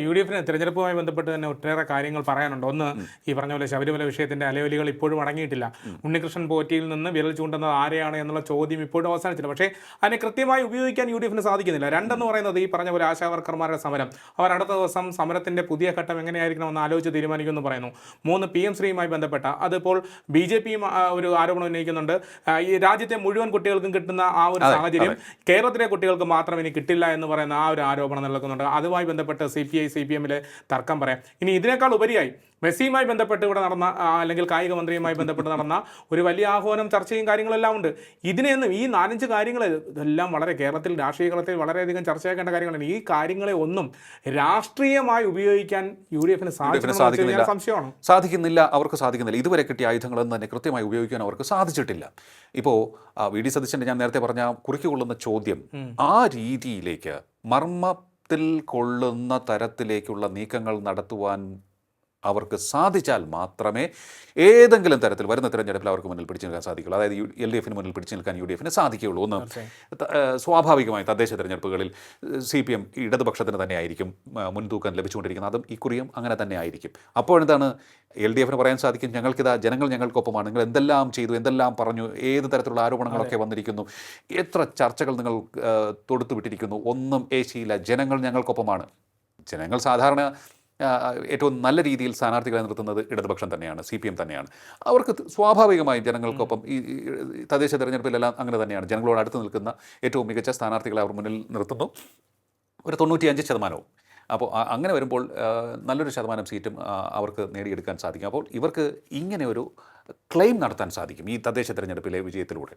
U D എഫിന് തിരഞ്ഞെടുപ്പുമായി ബന്ധപ്പെട്ട് തന്നെ ഒട്ടേറെ കാര്യങ്ങൾ പറയാനുണ്ട്. ഒന്ന് ഈ പറഞ്ഞ പോലെ ശബരിമല വിഷയത്തിന്റെ അലവലികൾ ഇപ്പോഴും അടങ്ങിയിട്ടില്ല. ഉണ്ണികൃഷ്ണൻ പോറ്റിയിൽ നിന്ന് വിരൽ ചൂണ്ടുന്നത് ആരെയാണ് എന്നുള്ള ചോദ്യം ഇപ്പോഴും അവസാനിച്ചില്ല. പക്ഷേ അതിനെ കൃത്യമായി ഉപയോഗിക്കാൻ യു ഡി എഫിന് സാധിക്കുന്നില്ല. രണ്ടെന്ന് പറയുന്നത് ഈ പറഞ്ഞ പോലെ ആശാവർക്കർമാരുടെ സമരം. അവർ അടുത്ത ദിവസം സമരത്തിന്റെ പുതിയ ഘട്ടം എങ്ങനെയായിരിക്കണം എന്ന് ആലോചിച്ച് തീരുമാനിക്കുമെന്ന് പറയുന്നു. മൂന്ന് പി. എം. ശ്രീയുമായി ബന്ധപ്പെട്ട അതിപ്പോൾ ബി ജെ പിയും ഒരു ആരോപണം ഉന്നയിക്കുന്നുണ്ട്. ഈ രാജ്യത്തെ മുഴുവൻ കുട്ടികൾക്കും കിട്ടുന്ന ആ ഒരു സാഹചര്യം കേരളത്തിലെ കുട്ടികൾക്ക് മാത്രം ഇനി കിട്ടില്ല എന്ന് പറയുന്ന ആ ഒരു ആരോപണം നിലനിൽക്കുന്നുണ്ട്. അതുമായി ബന്ധപ്പെട്ട് C P I C P എമ്മിലെ തർക്കം പറയാം. ഇനി ഇതിനേക്കാൾ ഉപരിയായി മെസ്സിയുമായി ബന്ധപ്പെട്ട് ഇവിടെ നടന്ന അല്ലെങ്കിൽ കായിക മന്ത്രിയുമായി ബന്ധപ്പെട്ട് നടന്ന ഒരു വലിയ ആഹ്വാനം ചർച്ചയും കാര്യങ്ങളെല്ലാം ഉണ്ട്. ഇതിനെയൊന്നും ഈ നാലഞ്ച് കാര്യങ്ങൾ ഇതെല്ലാം വളരെ കേരളത്തിൽ രാഷ്ട്രീയ കളത്തിൽ വളരെയധികം ചർച്ചയാക്കേണ്ട കാര്യങ്ങളാണ്. ഈ കാര്യങ്ങളെ ഒന്നും രാഷ്ട്രീയമായി ഉപയോഗിക്കാൻ യു ഡി എഫിന് സാധിക്കുന്നില്ല. സംശയമാണ്. സാധിക്കുന്നില്ല അവർക്ക് സാധിക്കുന്നില്ല. ഇതുവരെ കിട്ടിയ ആയുധങ്ങളൊന്നും തന്നെ കൃത്യമായി ഉപയോഗിക്കാൻ അവർക്ക് സാധിച്ചിട്ടില്ല. ഇപ്പോൾ വി ഡി സതീശന്റെ ഞാൻ നേരത്തെ പറഞ്ഞ കുറുക്കിക്കൊള്ളുന്ന ചോദ്യം ആ രീതിയിലേക്ക് കൊള്ളുന്ന തരത്തിലേക്കുള്ള നീക്കങ്ങൾ നടത്തുവാൻ അവർക്ക് സാധിച്ചാൽ മാത്രമേ ഏതെങ്കിലും തരത്തിൽ വരുന്ന തിരഞ്ഞെടുപ്പിൽ അവർക്ക് മുന്നിൽ പിടിച്ചു നിൽക്കാൻ സാധിക്കുള്ളൂ. അതായത് എൽ ഡി എഫിന് മുന്നിൽ പിടിച്ചു നിൽക്കാൻ യു ഡി എഫിന് സാധിക്കുകയുള്ളൂ. ഒന്ന് സ്വാഭാവികമായി തദ്ദേശ തിരഞ്ഞെടുപ്പുകളിൽ സി പി എം ഇടതുപക്ഷത്തിന് തന്നെ ആയിരിക്കും മുൻതൂക്കം ലഭിച്ചുകൊണ്ടിരിക്കുന്നത്. അതും ഇക്കുറിയും അങ്ങനെ തന്നെ ആയിരിക്കും. അപ്പോഴെന്താണ് എൽ ഡി എഫിന് പറയാൻ സാധിക്കും? ഞങ്ങൾക്കിതാ ജനങ്ങൾ ഞങ്ങൾക്കൊപ്പമാണ്. നിങ്ങൾ എന്തെല്ലാം ചെയ്തു എന്തെല്ലാം പറഞ്ഞു ഏത് തരത്തിലുള്ള ആരോപണങ്ങളൊക്കെ വന്നിരിക്കുന്നു എത്ര ചർച്ചകൾ നിങ്ങൾ തൊടുത്തുവിട്ടിരിക്കുന്നു ഒന്നും ഏശിയില്ല. ജനങ്ങൾ ഞങ്ങൾക്കൊപ്പമാണ്. ജനങ്ങൾ സാധാരണ ഏറ്റവും നല്ല രീതിയിൽ സ്ഥാനാർത്ഥികളെ നിർത്തുന്നത് ഇടതുപക്ഷം തന്നെയാണ് സി പി എം തന്നെയാണ്. അവർക്ക് സ്വാഭാവികമായും ജനങ്ങൾക്കൊപ്പം ഈ തദ്ദേശ തെരഞ്ഞെടുപ്പിലെല്ലാം അങ്ങനെ തന്നെയാണ്. ജനങ്ങളോട് അടുത്ത് നിൽക്കുന്ന ഏറ്റവും മികച്ച സ്ഥാനാർത്ഥികളെ അവർ മുന്നിൽ നിർത്തുന്നു. ഒരു തൊണ്ണൂറ്റിയഞ്ച് ശതമാനവും. അപ്പോൾ അങ്ങനെ വരുമ്പോൾ നല്ലൊരു ശതമാനം സീറ്റും അവർക്ക് നേടിയെടുക്കാൻ സാധിക്കും. അപ്പോൾ ഇവർക്ക് ഇങ്ങനെ ഒരു ക്ലെയിം നടത്താൻ സാധിക്കും ഈ തദ്ദേശ തെരഞ്ഞെടുപ്പിലെ വിജയത്തിലൂടെ.